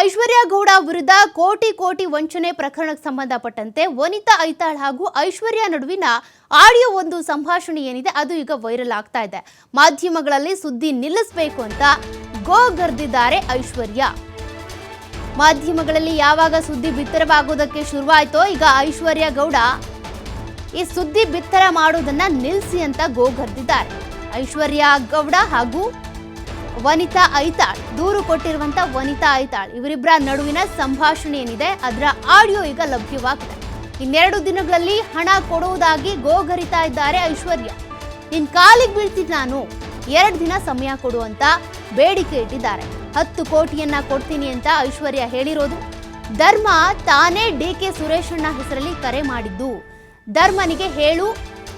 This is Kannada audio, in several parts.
ಐಶ್ವರ್ಯ ಗೌಡ ವಿರುದ್ಧ ಕೋಟಿ ಕೋಟಿ ವಂಚನೆ ಪ್ರಕರಣಕ್ಕೆ ಸಂಬಂಧಪಟ್ಟಂತೆ ವನಿತಾ ಐತಾಳ್ ಹಾಗೂ ಐಶ್ವರ್ಯ ನಡುವಿನ ಆಡಿಯೋ ಒಂದು ಸಂಭಾಷಣೆ ಏನಿದೆ, ಅದು ಈಗ ವೈರಲ್ ಆಗ್ತಾ ಇದೆ. ಮಾಧ್ಯಮಗಳಲ್ಲಿ ಸುದ್ದಿ ನಿಲ್ಲಿಸಬೇಕು ಅಂತ ಗೋ ಗರ್ದಿದ್ದಾರೆ ಐಶ್ವರ್ಯ. ಮಾಧ್ಯಮಗಳಲ್ಲಿ ಯಾವಾಗ ಸುದ್ದಿ ಬಿತ್ತರವಾಗೋದಕ್ಕೆ ಶುರುವಾಯಿತೋ, ಈಗ ಐಶ್ವರ್ಯ ಗೌಡ ಈ ಸುದ್ದಿ ಬಿತ್ತರ ಮಾಡೋದನ್ನ ನಿಲ್ಲಿಸಿ ಅಂತ ಗೋ ಗರ್ದಿದ್ದಾರೆ. ಐಶ್ವರ್ಯ ಗೌಡ ಹಾಗೂ ವನಿತಾ ಐತಾಳ್, ದೂರು ಕೊಟ್ಟಿರುವಂತ ವನಿತಾ ಐತಾಳ್. ಇವರಿಬ್ಬರ ನಡುವಿನ ಸಂಭಾಷಣೆ ಏನಿದೆ, ಅದರ ಆಡಿಯೋ ಈಗ ಲಭ್ಯವಾಗಿದೆ ಇನ್ನೆರಡು ದಿನಗಳಲ್ಲಿ ಹಣ ಕೊಡುವುದಾಗಿ ಗೋಗರಿತಾ ಇದ್ದಾರೆ ಐಶ್ವರ್ಯ. ನಿನ್ ಕಾಲಿಗೆ ಬೀಳ್ತೀನಿ ನಾನು. ಎರಡು ದಿನ ಸಮಯ ಕೊಡುವಂತ ಬೇಡಿಕೆ ಇಟ್ಟಿದ್ದಾರೆ. ಹತ್ತು ಕೋಟಿಯನ್ನ ಕೊಡ್ತೀನಿ ಅಂತ ಐಶ್ವರ್ಯ ಹೇಳಿರೋದು. ಧರ್ಮ ತಾನೇ ಡಿ ಕೆ ಸುರೇಶಣ್ಣ ಹೆಸರಲ್ಲಿ ಕರೆ ಮಾಡಿದ್ದು. ಧರ್ಮನಿಗೆ ಹೇಳು,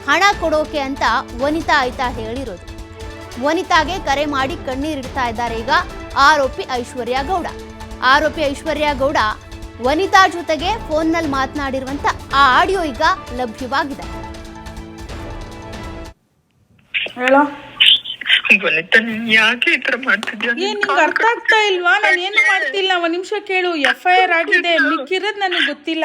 ಹಣ ಕೊಡೋಕೆ ಅಂತ ವನಿತಾ ಆಯ್ತಾ ಹೇಳಿರೋದು. ವನಿತಾಗೆ ಕರೆ ಮಾಡಿ ಕಣ್ಣೀರಿಡ್ತಾ ಇದ್ದಾರೆ ಈಗ ಆರೋಪಿ ಐಶ್ವರ್ಯ ಗೌಡ. ಆರೋಪಿ ಐಶ್ವರ್ಯ ಗೌಡ ವನಿತಾ ಜೊತೆಗೆ ಫೋನ್ನಲ್ಲಿ ಮಾತನಾಡಿರುವಂತ ಆ ಆಡಿಯೋ ಈಗ ಲಭ್ಯವಾಗಿದೆ. ಹೇಳೋ? ವನಿತಾ ನೀನ್ ಯಾಕೆ ಈ ತರ ಮಾಡ್ತಿದ್ಯಾ? ಏನ್ ನಿಂಗೆ ಅರ್ಥ ಆಗ್ತಾ ಇಲ್ವಾ? ನಾನು ಏನು ಮಾಡ್ತಿಲ್ಲ ಒಂದ್ ನಿಮಿಷ ಕೇಳು. ಎಫ್ ಐ ಆರ್ ಆಗಿದೆ ಮಿಕ್ಕಿರೋದ್ ನನಗೆ ಗೊತ್ತಿಲ್ಲ.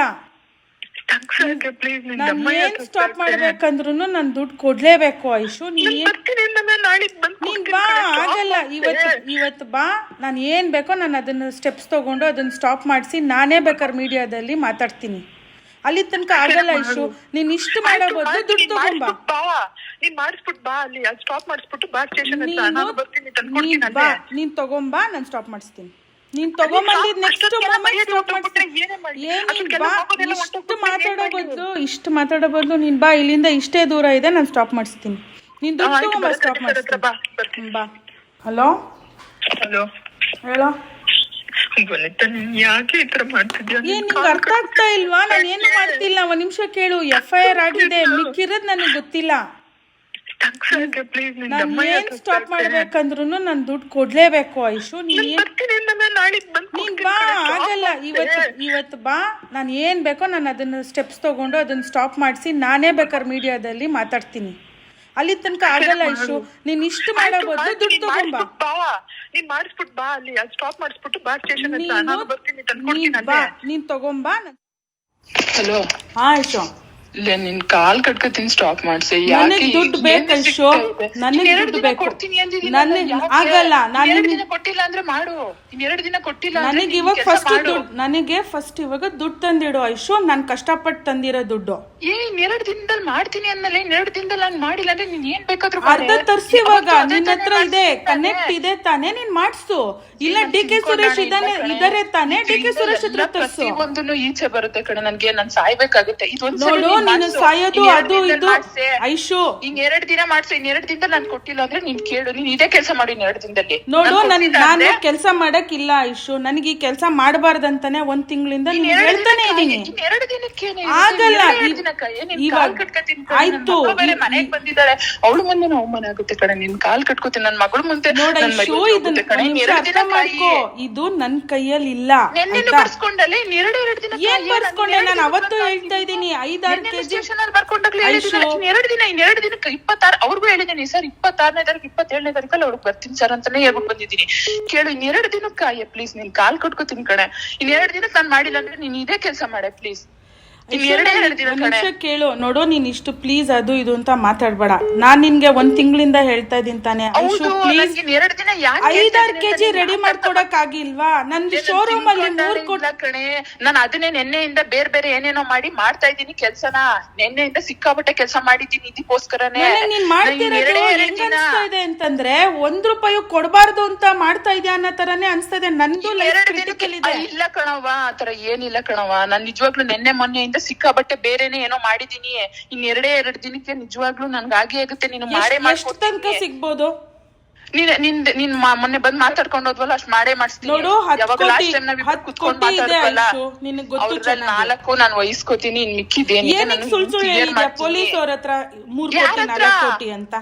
ಪ್ಲೀಸ್ ನಿನ್ ನಾನು ದಮ್ಮ ಏನ್ ಸ್ಟಾಪ್ ಮಾಡ್ಬೇಕಂದ್ರು ನಾನು ದುಡ್ಡು ಕೊಡ್ಲೇಬೇಕು ಐಶು ನೀನ್ ಏನ್ ಬರ್ತೀನಿ ಅಂದಮೇಲೆ ನಾಳಿದ್ ಬಂದ್ ನೀನ್ ಬಾ ಆಗಲ್ಲ. ಇವತ್ತು ಇವತ್ತು ಬಾ. ನಾನು ಏನ್ ಬೇಕೋ ನಾನು ಅದನ್ನ ಸ್ಟೆಪ್ಸ್ ತಗೊಂಡು ಅದನ್ನ ಸ್ಟಾಪ್ ಮಾಡಿಸಿ ನಾನೇ ಬೇಕಾದ್ರೆ ಮೀಡಿಯಾದಲ್ಲಿ ಮಾತಾಡ್ತೀನಿ. ಅಲ್ಲಿ ತನಕ ಆಗಲ್ಲ ಐಶು ನೀನ್ ಇಷ್ಟು ಮಾಡೋ ಬದಲು ದುಡ್ಡು ತಗೊಂಬಾ ಬಾ. ನೀನ್ ಮಾಡಿಸ್ಬಿಟ್ ಬಾ ಅಲ್ಲಿ. ಸ್ಟಾಪ್ ಮಾಡಿಸ್ಬಿಟ್ಟು ಬಾ ಸ್ಟೇಷನ್ ಹತ್ರ. ನೀನು ನಾನು ಬರ್ತೀನಿ ನೀನ್ ತಂದ್ಕೊಡ್ತೀನಿ ಬಾ. ಅಲ್ಲೇ ನೀನ್ ತಗೊಂಬಾ ನಾನು ಸ್ಟಾಪ್ ಮಾಡಿಸ್ತೀನಿ. ನೀನ್ ತಗೊಂಬಂದಿದ್ ನೆಕ್ಸ್ಟ್ ಇಷ್ಟು ಮಾತಾಡೋ ಬದಲು ಇಷ್ಟು ಮಾತಾಡೋ ಬದಲು ನೀನ್ ಬಾ ಇಲ್ಲಿಂದ ಇಷ್ಟೇ ದೂರ ಇದೆ ನಾನು ಸ್ಟಾಪ್ ಮಾಡಿಸ್ತೀನಿ. ನೀನ್ ದುಡ್ಡು ಸ್ಟಾಪ್ ಮಾಡಿಸ್ತೀನಿ. ಬಾ. ಹಲೋ? ಹಲೋ? ಹೇಳೋ? ವನಿತಾ ಯಾಕೆ ಈ ತರ ಮಾಡ್ತಿದ್ಯಾ? ಏನ್ ನಿಂಗೆ ಅರ್ಥ ಆಗ್ತಾ ಇಲ್ವಾ? ನಾನು ಏನು ಮಾಡ್ತಿಲ್ಲ ಒಂದ್ ನಿಮಿಷ ಕೇಳು. ಎಫ್ ಐ ಆರ್ ಆಗಿದೆ ಮಿಕ್ಕಿರೋದ್ ನನಗೆ ಗೊತ್ತಿಲ್ಲ. ಪ್ಲೀಸ್ ನಾನು ಏನ್ ಸ್ಟಾಪ್ ಮಾಡ್ಬೇಕಂದ್ರು ನಾನು ದುಡ್ಡು ಕೊಡ್ಲೇಬೇಕು ಐಶು ನೀನ್ ನೀನ್ ಬಾ ಆಗಲ್ಲ ಇವತ್ತು ಇವತ್ತು ಬಾ ನಾನು ಏನ್ ಬೇಕೋ ನಾನು ಅದನ್ನ ಸ್ಟೆಪ್ಸ್ ತಗೊಂಡು ಅದನ್ನ ಸ್ಟಾಪ್ ಮಾಡಿಸಿ ನಾನೇ ಬೇಕಾದ್ರೆ ಮೀಡಿಯಾದಲ್ಲಿ ಮಾತಾಡ್ತೀನಿ. ಅಲ್ಲಿ ತನಕ ಆಗಲ್ಲ ಇಶು ನೀನ್ ಇಷ್ಟು ಮಾಡೋ ಬದಲು ದುಡ್ಡು ತಗೊಂಬಾ ಬಾ. ನೀನ್ ಮಾಡಿಸ್ಬಿಟ್ ಬಾ ಅಲ್ಲಿ ಸ್ಟಾಪ್ ಮಾಡಿಸ್ಬಿಟ್ಟು ಬಾ ಸ್ಟೇಷನ್ ಹತ್ರ. ನೀನು ಬರ್ತೀನಿ ತಂದ್ಕೊಡ್ತೀನಿ ನೀನ್ ಬಾ ನೀನ್ ತಗೊಂಬಾ ಹಲೋ ಹಾ ಐಶು. ಇಲ್ಲ ನಿನ್ ಕಾಲ್ ಕಟ್ಕೋತೀನಿ ಸ್ಟಾಪ್ ಮಾಡ್ಸಿ. ನನಗ್ ದುಡ್ಡು ಬೇಕು ಶೋ. ನನಗ್ ದುಡ್ಡು ಬೇಕು. ನನಗ್ ಆಗಲ್ಲ ನಾನು ಎರಡು ದಿನ ಕೊಟ್ಟಿಲ್ಲ ಅಂದ್ರೆ ಮಾಡು. ನೀನ್ ಎರಡು ದಿನ ಕೊಟ್ಟಿಲ್ಲ ನನಗೆ ನೀನ್ ಇವಾಗ ಫಸ್ಟ್ ನನಗೆ ಫಸ್ಟ್ ಇವಾಗ ದುಡ್ಡು ತಂದಿಡು ಐಶೋ ನಾನು ಕಷ್ಟಪಟ್ಟು ತಂದಿರೋ ದುಡ್ಡು. ಏ ಎರಡು ದಿನದಲ್ಲಿ ಮಾಡ್ತೀನಿ ಅಂದ್ಮೇಲೆ ಎರಡು ದಿನದಲ್ಲಿ ನಾನು ಮಾಡಿಲ್ಲ ಅಂದ್ರೆ ನೀನ್ ಏನ್ ಬೇಕಾದ್ರೂ ಅರ್ಧ ತರ್ಸಿ ಇವಾಗ ನಿನ್ನ ಹತ್ರ ಇದೆ ಕನೆಕ್ಟ್ ಇದೆ ತಾನೇ ನೀನ್ ಮಾಡ್ಸು. ಇಲ್ಲ ಡಿ ಕೆ ಸುರೇಶ್ ಇದಾನೆ ಇದಾರೆ ತಾನೇ ಡಿ ಕೆ ಸುರೇಶ್ ಹತ್ರ ತರ್ಸು. ಒಂದನ್ನು ಈಚೆ ಬರುತ್ತೆ ಕಡೆ ನನ್ಗೆ ನಾನ್ ಸಾಯ್ಬೇಕಾಗುತ್ತೆ. ನೋಡು ನೀನ್ ಸಾಯೋದು ಅದು ಇದು. ಐಶು. ಇನ್ ಎರಡ್ ದಿನ ಮಾಡ್ಸು. ಇನ್ ಎರಡ್ ದಿನದಲ್ಲಿ ನಾನು ಕೊಟ್ಟಿಲ್ಲ ಅಂದ್ರೆ ನೀನ್ ಕೇಳು. ನೀನ್ ಇದೇ ಕೆಲಸ ಮಾಡು ಇನ್ ಎರಡ್ ದಿನದಲ್ಲಿ. ನೋಡು ನಾನ್ ನನ್ ಕೆಲಸ ಮಾಡಕ್ಕಿಲ್ಲ ಐಶು. ನನಗೆ ಈ ಕೆಲಸ ಮಾಡಬಾರ್ದಂತಾನೆ ಒಂದ್ ತಿಂಗಳಿಂದ ನೀನ್ ಹೇಳ್ತಾನೆ ಇದೀನಿ. ಎರಡು ದಿನಕ್ಕೆ ಆಗಲ್ಲ, ಇವಾಗ- ಆಯ್ತು, ಮನೆಗ್ ಬಂದಿದ್ದಾಳೆ ಅವಳು ಮುಂದೆ ಅವಮಾನ ಆಗುತ್ತೆ ಕಡೆ ನಿನ್ ಕಾಲ್ ಕಟ್ಕೋತೀನಿ. ನನ್ ಮಗಳ ಮುಂದೆ ನೋಡ ಇದು ನನ್ ಕೈಯಲ್ಲಿ ಇಲ್ಲ ಬರ್ಸ್ಕೊಂಡಲ್ಲ? ಎರಡು ಎರಡು ದಿನ ಏನ್ ಬರ್ಸ್ಕೊಂಡೆ? ನಾನು ಅವತ್ತು ಹೇಳ್ತಾ ಇದ್ದೀನಿ. ಐದಾರು ಕೆಜಿ ಸ್ಟೇಷನ್ ಅಲ್ಲಿ ಬರ್ಕೊಂಡಾಗ್ಲೇ ಹೇಳಿದ್ದೀನಿ ಎರಡು ದಿನ ಇನ್ ಎರಡು ದಿನಕ್ಕೆ ಇಪ್ಪತ್ತಾರು ಅವ್ರಿಗೂ ಹೇಳಿದ್ದೀನಿ ಸರ್ ಇಪ್ಪತ್ತಾರನೇ ತಾರೀಕು ಇಪ್ಪತ್ತೇಳನೇ ತಾರೀಕಲ್ಲಿ ಅವ್ರಿಗೆ ಬರ್ತೀನಿ ಸರ್ ಅಂತಾನೆ ಹೇಳ್ಬಿಟ್ಟು ಬಂದಿದ್ದೀನಿ. ಕೇಳು ಇನ್ ಎರಡು ದಿನಕ್ಕೆ ಅಯ್ಯ ಪ್ಲೀಸ್ ನೀನ್ ಕಾಲ್ ಕಟ್ಕೋತೀನಿ ಕಣೆ. ಇನ್ ಎರಡು ದಿನಕ್ಕೆ ನಾನ್ ಮಾಡಿಲ್ಲ ಅಂದ್ರೆ ನೀನ್ ಇದೇ ಕೆಲಸ ಮಾಡೆ ಪ್ಲೀಸ್ ನಿಮಿಷ ಕೇಳು. ನೋಡೋ ನೀನ್ ಇಷ್ಟು ಪ್ಲೀಸ್ ಅದು ಇದು ಅಂತ ಮಾತಾಡ್ಬೇಡ. ನಾನ್ ನಿನ್ಗೆ ಒಂದ್ ತಿಂಗಳಿಂದ ಹೇಳ್ತಾ ಇದೀನಿ ತಾನೆ. ಐಶು ಹೌದು ಪ್ಲೀಸ್ ಐದಾರು ಕೆಜಿ ರೆಡಿ ಮಾಡ್ಕೊಡಕ್ ಆಗಿಲ್ವಾ ನನ್ ಶೋರೂಮ್ ಅಲ್ಲಿ ಮೂರ್ ಕೊಡ ಕಣೆ. ನಾನು ಅದನ್ನೇ ನೆನ್ನೆಯಿಂದ ಬೇರೆ ಬೇರೆ ಏನೇನೋ ಮಾಡಿ ಮಾಡ್ತಾ ಇದೀನಿ ಕೆಲ್ಸನ. ನೆನ್ನೆಯಿಂದ ಸಿಕ್ಕಾಪಟ್ಟೆ ಕೆಲಸ ಮಾಡಿದ್ದೀನಿ ಇದಕ್ಕೋಸ್ಕರನೇ. ನೀನ್ ಇದೆ ಅಂತಂದ್ರೆ ಒಂದ್ ರೂಪಾಯಿ ಕೊಡಬಾರ್ದು ಅಂತ ಮಾಡ್ತಾ ಇದೆಯಾ ಅನ್ನೋ ತರಾನೇ ಅನ್ಸ್ತಾ ಇದೆ. ನಂದು ಇಲ್ಲ ಕಣವ್ವ ಆತರ ಏನಿಲ್ಲ ಕಣವ್ವ. ನಾನ್ ನಿಜವಾಗ್ಲೂ ನೆನ್ನೆ ಮೊನ್ನೆಯಿಂದ ಸಿಕ್ಕಾಬಟ್ಟೆ ಬೇರೆನೆ ಏನೋ ಮಾಡಿದೀನಿ ಇನ್ ಎರಡೇ ಎರಡ್ ದಿನಕ್ಕೆ ನಿಜವಾಗ್ಲೂ ನನ್ಗೆ ಆಗೇ ಆಗುತ್ತೆ. ನೀನು ಮಾಡೇ ಎಷ್ಟು ತನಕ ಮಾಡ್ಕೊಡ್ತೀನಿ ಸಿಗ್ಬೋದು? ನೀನ್ ನಿನ್ ನಿನ್ ಮ- ಮೊನ್ನೆ ಬಂದ್ ಮಾತಾಡ್ಕೊಂಡು ಹೋದ್ವಲ್ಲ ಅಷ್ಟ್ ಮಾಡೇ ಮಾಡಿಸ್ತೀನಿ. ನೋಡು, ಹತ್ತ್ ಯಾವಾಗ ಕೋಟಿ- ಲಾಸ್ಟ್ ಟೈಮ್ ನಾವ್ ಇಬ್ರು ಹತ್ತ್ ಕುತ್ಕೊಂಡ್ ಕೋಟಿ ಇದೆ ಮಾತಾಡ್ವಲ್ಲ ಐಶು, ನಿನಗ್ ಗೊತ್ತು ಅವ್ರಲ್ಲಿ ಚೆನ್ನಾಗಿ. ನಾಲ್ಕು ನಾನ್ ವಹಿಸ್ಕೋತೀನಿ ಇನ್ ಮಿಕ್ಕಿದೇನಿದೆ ಏನಕ್ಕೆ ನಾನು ಸುಳ್ಳು ಸುಳ್ಳು clear ಹೇಳಿದ್ಯಾ? ಮಾಡ್ತೀನಿ. ಪೊಲೀಸ್ ಅವ್ರ ಹತ್ರ ಮೂರ್ ಯಾರ್ ಕೋಟಿ ಹತ್ರ? ನಾಲ್ಕು ಕೋಟಿ ಅಂತ.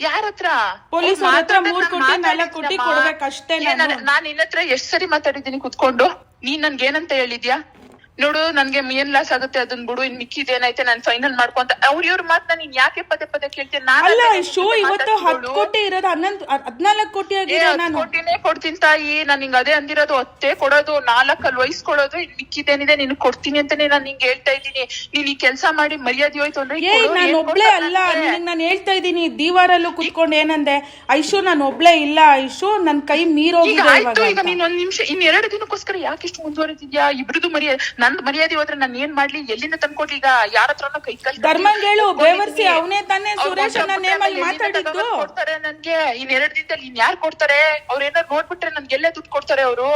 ಯಾರ ಹತ್ರ? ಪೊಲೀಸ್ ಅವ್ರು ಅವ್ರ ಹತ್ರ ಮೂರ್ ನಾನ್ ಕೋಟಿ, ನಾಲ್ಕು ಕೋಟಿ ಕೊಡ್ಬೇಕಷ್ಟೇ ಏನ್ ನಾನು. ನಾನ್- ನಾನ್ ನಿನ್ನ ಹತ್ರ ಎಷ್ಟ್ ಸರಿ ಮಾತಾಡಿದೀನಿ ಕುತ್ಕೊಂಡು. ನೀನ್ ನನ್ಗೆ ಏನಂತ ಹೇಳಿದ್ಯಾ? ನೋಡು ನನ್ಗೆ ಏನ್ ಲಾಸ್ ಆಗುತ್ತೆ ಅದನ್ ಬಿಡು ಇನ್ ಮಿಕ್ಕಿದ್ ಏನೈತೆ ನಾನ್ ಫೈನಲ್ ಮಾಡ್ಕೊಂತ ಅವ್ರ ಇವ್ರ ಮಾತ್ ನಾನು ಯಾಕೆ ಪದೇ ಪದೇ ಕೇಳ್ತೀನಿ ನಾನು ಅಲ್ಲ ಐಶು ಇವತ್ತು ಹತ್ತು. ಕೋಟಿ ಇರೋದು ಹನ್ನೊಂದು ಹದ್ನಾಲ್ಕು ಕೋಟಿ ಆಗಿದೆ ನಾನು. ಕೋಟಿನೇ ಕೊಡ್ತೀನಿ ತಾಯಿ ನಾನ್ ಹಿಂಗ್ ಅದೇ ಅಂದಿರೋದು ಹತ್ತೇ ಕೊಡೋದು ನಾಲ್ಕಲ್ಲಿ ವಯಸ್ ಕೊಡೋದು ಇನ್ ಮಿಕ್ಕಿದೇನಿದೆ ನಿನ್ ಕೊಡ್ತೀನಿ ಅಂತಾನೆ ನಾನ್ ನಿಂಗೆ ಹೇಳ್ತಾ ಇದ್ದೀನಿ. ನೀನ್ ಈ ಕೆಲ್ಸ ಮಾಡಿ ಮರ್ಯಾದೆ ಹೋಯ್ತು ಅಂದ್ರೆ ಏ ನಾನು ಒಬ್ಳೆ ಅಲ್ಲ ನನ್ಗೆ? ನಾನು ಹೇಳ್ತಾ ಇದ್ದೀನಿ ದೀವಾರಲ್ಲೂ ಕುತ್ಕೊಂಡು ಏನಂದೆ? ಐಶು ನಾನು ಒಬ್ಳೆ ಇಲ್ಲ ಐಶು ನನ್ ಕೈ ಮೀರೋಗಿದೆ ಈಗ ನೀನು ಒಂದ್ ನಿಮಿಷ ಇನ್ ಎರಡು ದಿನಕ್ಕೋಸ್ಕರ ಯಾಕೆ ಇಷ್ಟು ಮುಂದುವರೆದಿದ್ಯಾ? ಇಬ್ರದು ಮರ್ಯಾದೆ ನಂದ್ ಮರ್ಯಾದೆ ಹೋದ್ರೆ ನಾನು ಏನ್ ಮಾಡ್ಲಿ? ಎಲ್ಲಿಂದ ತಂದ್ಕೊಡ್ಲಿ ಈಗ ಯಾರ ಹತ್ರ ಕೈ ಕಲ್ತಾರೆ ಕೂತ್ಕೊಂಡಿದೀನಿ. ಬೇವರ್ಸಿ ಅವನೇ ತಾನೇ ಅವ್ರ್ ಸುರೇಶ್ ಅಣ್ಣ ನೇಮಲ್ಲಿ ಎಲ್ಲಿಂದ ಮಾತಾಡಿದ್ದು? ತಗೊಂಡ್ ಕೊಡ್ತಾರೆ ನನ್ಗೆ? ಇನ್ ಎರಡ್ ದಿನದಲ್ಲಿ ಇನ್ ಯಾರು ಕೊಡ್ತಾರೆ? ಅವ್ರ ಏನಾರು ನೋಡ್ಬಿಟ್ರೆ ನನ್ಗೆ ಎಲ್ಲೇ ದುಡ್ಡು ಕೊಡ್ತಾರೆ ಅವರು?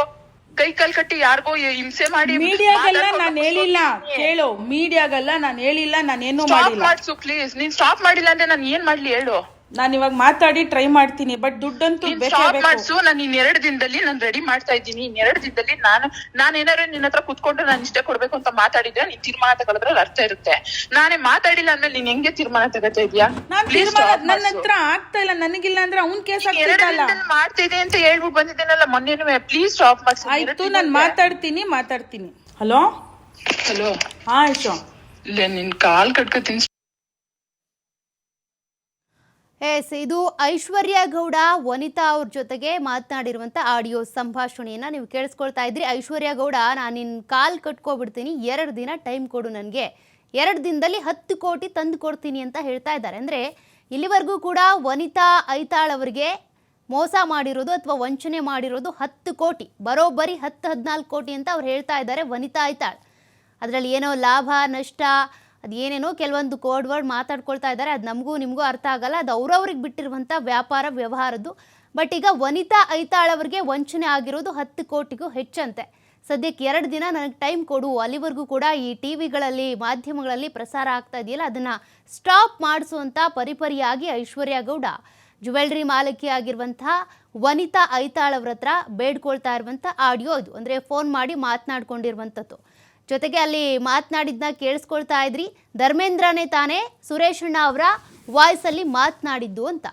ಕೈ ಕಾಲ್ ಕಟ್ಟಿ ಯಾರಿಗೋ ಹಿಂಸೆ ಮಾಡಿ ಮೀಡಿಯಾಗೆಲ್ಲ ನಾನು ಹೇಳಿಲ್ಲ. ಹೇಳು ಕೇಳು ಮೀಡಿಯಾಗೆಲ್ಲ ನಾನು ಹೇಳಿಲ್ಲ ನಾನೇನು ಸ್ಟಾಪ್ ಮಾಡಿಲ್ಲ. ಮಾಡ್ಸು ಪ್ಲೀಸ್ ನೀನ್ ಸ್ಟಾಪ್ ಮಾಡಿಲ್ಲ ಅಂದ್ರೆ ನಾನು ಏನ್ ಮಾಡ್ಲಿ ಹೇಳು. ನಾನು ಇವಾಗ ಮಾತಾಡಿ ಟ್ರೈ ಮಾಡ್ತೀನಿ ಬಟ್ ದುಡ್ಡಂತೂ ಬೇಕೇ ಸ್ಟಾಪ್ ಬೇಕು. ಮಾಡ್ಸು ನಾನು ಇನ್ ಎರಡು ದಿನದಲ್ಲಿ ನಾನು ರೆಡಿ ಮಾಡ್ತಾ ಇದ್ದೀನಿ ಇನ್ ಎರಡು ದಿನದಲ್ಲಿ ನಾನು ನಾನು ಏನಾರು ನಿನ್ನ ಹತ್ರ ಕುತ್ಕೊಂಡು ನಾನು ಇಷ್ಟೇ ಕೊಡ್ಬೇಕು ಅಂತ ಮಾತಾಡಿದ್ರೆ ನೀನ್ ತೀರ್ಮಾನ ತಗೊಳದ್ರಲ್ಲಿ ಅರ್ಥ ಇರುತ್ತೆ. ನಾನೇ ಮಾತಾಡಿಲ್ಲ ಅಂದ್ರೆ ನೀನ್ ಹೆಂಗೆ ತೀರ್ಮಾನ ತಗೋತಾ ಇದೀಯಾ? ನಾನ್ Please ತೀರ್ಮಾನ stop ನನ್ನ ಮಾಡ್ಸು. ಹತ್ರ ಆಗ್ತಾ ಇಲ್ಲ ನನಗಿಲ್ಲ ಅಂದ್ರೆ ಅವ್ನ್ ಕೇಸ್ ನೀನ್ ಎರಡ್ ಆಗ್ತಿದ್ದಲ್ಲ. ದಿನದಲ್ಲಿ ಮಾಡ್ತಿದೆ ಅಂತ ಹೇಳ್ಬಿಟ್ಟು ಬಂದಿದ್ದೇನಲ್ಲ ಮೊನ್ನೆ ಪ್ಲೀಸ್ ಸ್ಟಾಪ್ ಮಾಡ್ಸು ಆಯ್ತು ನಾನು ಮಾತಾಡ್ತೀನಿ ಮಾತಾಡ್ತೀನಿ. ಹಲೋ? ಹಲೋ? ಹಾ ಇಲ್ಲ ನಿನ್ ಕಾಲ್ ಕಟ್ಕೋತೀನಿ ಎಸ್ ಇದು ಐಶ್ವರ್ಯ ಗೌಡ, ವನಿತಾ ಅವ್ರ ಜೊತೆಗೆ ಮಾತನಾಡಿರುವಂಥ ಆಡಿಯೋ ಸಂಭಾಷಣೆಯನ್ನು ನೀವು ಕೇಳಿಸ್ಕೊಳ್ತಾ ಇದ್ರಿ. ಐಶ್ವರ್ಯ ಗೌಡ, ನಾನು ನಿನ್ನ ಕಾಲ್ ಕಟ್ಕೊಬಿಡ್ತೀನಿ. ಎರಡು ದಿನ ಟೈಮ್ ಕೊಡು ನನಗೆ. ಎರಡು ದಿನದಲ್ಲಿ ಹತ್ತು ಕೋಟಿ ತಂದು ಕೊಡ್ತೀನಿ ಅಂತ ಹೇಳ್ತಾ ಇದ್ದಾರೆ. ಅಂದರೆ ಇಲ್ಲಿವರೆಗೂ ಕೂಡ ವನಿತಾ ಐತಾಳ್ ಅವರಿಗೆ ಮೋಸ ಮಾಡಿರೋದು ಅಥವಾ ವಂಚನೆ ಮಾಡಿರೋದು ಹತ್ತು ಕೋಟಿ. ಬರೋಬ್ಬರಿ ಹತ್ತು ಹದಿನಾಲ್ಕು ಕೋಟಿ ಅಂತ ಅವ್ರು ಹೇಳ್ತಾ ಇದ್ದಾರೆ ವನಿತಾ ಐತಾಳ್. ಅದರಲ್ಲಿ ಏನೋ ಲಾಭ, ನಷ್ಟ ಅದು ಏನೇನೋ ಕೆಲವೊಂದು ಕೋಡ್ ವರ್ಡ್ ಮಾತಾಡ್ಕೊಳ್ತಾ ಇದ್ದಾರೆ ಅದು ನಮಗೂ ನಿಮಗೂ ಅರ್ಥ ಆಗಲ್ಲ, ಅದು ಅವ್ರವ್ರಿಗೆ ಬಿಟ್ಟಿರುವಂಥ ವ್ಯಾಪಾರ ವ್ಯವಹಾರದ್ದು. ಬಟ್ ಈಗ ವನಿತಾ ಐತಾಳ್ ಅವರಿಗೆ ವಂಚನೆ ಆಗಿರೋದು ಹತ್ತು ಕೋಟಿಗೂ ಹೆಚ್ಚಂತೆ. ಸದ್ಯಕ್ಕೆ ಎರಡು ದಿನ ನನಗೆ ಟೈಮ್ ಕೊಡು, ಅಲ್ಲಿವರೆಗೂ ಕೂಡ ಈ ಟಿ ವಿಗಳಲ್ಲಿ ಮಾಧ್ಯಮಗಳಲ್ಲಿ ಪ್ರಸಾರ ಆಗ್ತಾ ಇದೆಯಲ್ಲ, ಅದನ್ನು ಸ್ಟಾಪ್ ಮಾಡಿಸುವಂಥ ಪರಿಪರಿಯಾಗಿ ಐಶ್ವರ್ಯ ಗೌಡ. ಜುವೆಲ್ರಿ ಮಾಲಕಿ ಆಗಿರುವಂಥ ವನಿತಾ ಐತಾಳ್ ಅವ್ರ ಹತ್ರ ಬೇಡ್ಕೊಳ್ತಾ ಇರುವಂಥ ಆಡಿಯೋ ಇದು ಅಂದರೆ ಫೋನ್ ಮಾಡಿ ಮಾತನಾಡ್ಕೊಂಡಿರುವಂಥದ್ದು. ಜೊತೆಗೆ ಅಲ್ಲಿ ಮಾತನಾಡಿದ್ನ ಕೇಳಿಸ್ಕೊಳ್ತಾ ಇದ್ರಿ. ಧರ್ಮೇಂದ್ರನೇ ತಾನೇ ಸುರೇಶಣ್ಣ ಅವರ ವಾಯ್ಸಲ್ಲಿ ಮಾತನಾಡಿದ್ದು ಅಂತ.